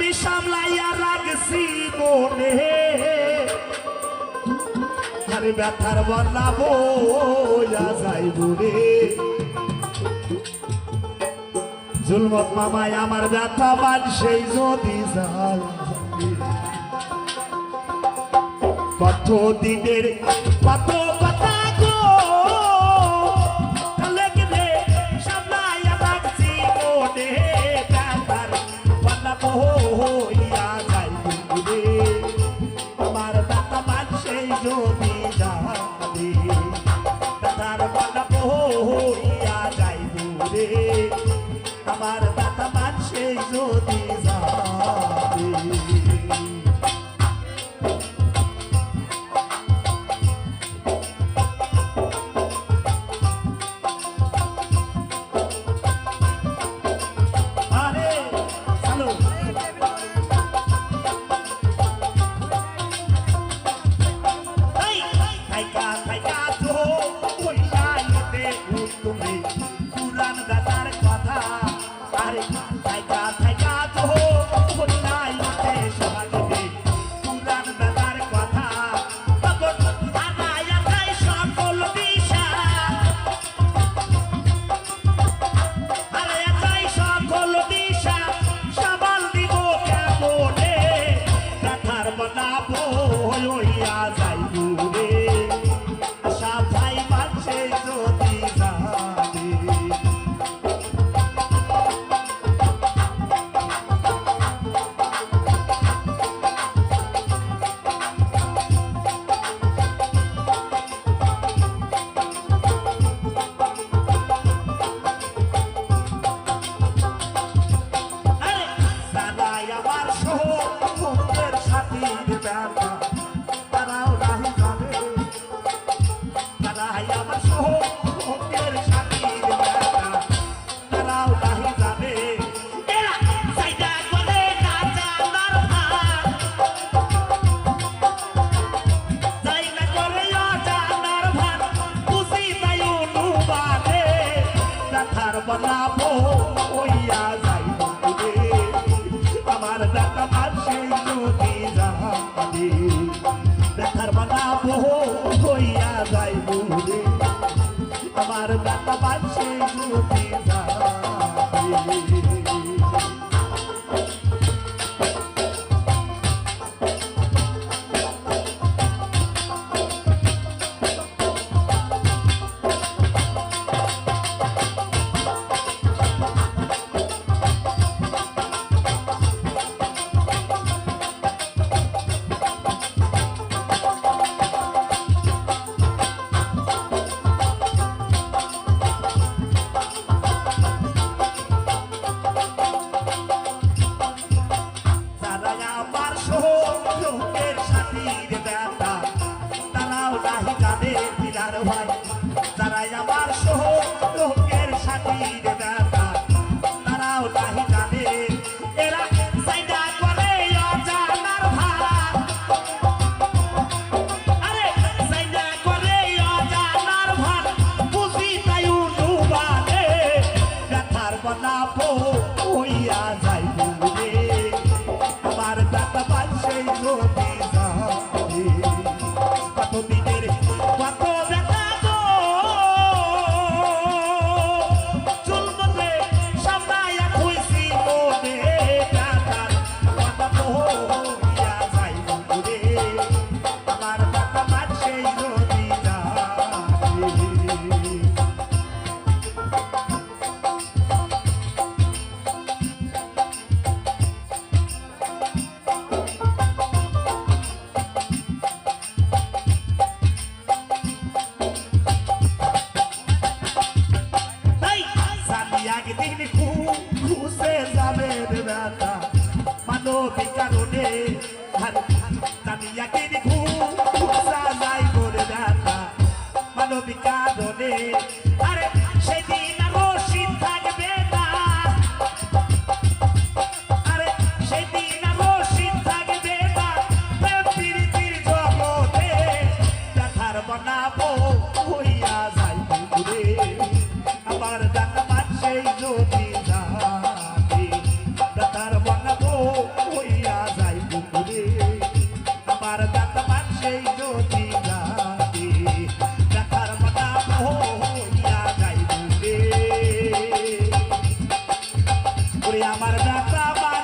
আমি সামলাইয়া রাখছি মনে। আরে ব্যথার বন্যা বোঝা যাইব জুলমত মামায় আমার ব্যথা মান সেই যদি যাই কত দিনের, কত আমার ব্যথা মান সেই যদি যাবে ব্যথার বলাবো হইয়া যাইব রে আমার ব্যথা মানছে যদি যাবে ব্যথার বানাবো হইয়া যাইব রে আমার সহযোগের সাথীর ব্যথা। তারাও নাহি জানে দিলার ভাই যারা আমার সহযোগের সাথীর ব্যথা, তারাও নাহি মানবিক কারণে জানি একদিন খুশা যাই করে বেটা মানবিক কারণে আরে সেদিন আরও শীত থাকবে না আরে সেদিন আরও শীত থাকবে না প্রীতির জগতে দেখার বানাবো হইয়া যাইব আমার মাঝে যদি আমার ব্যথা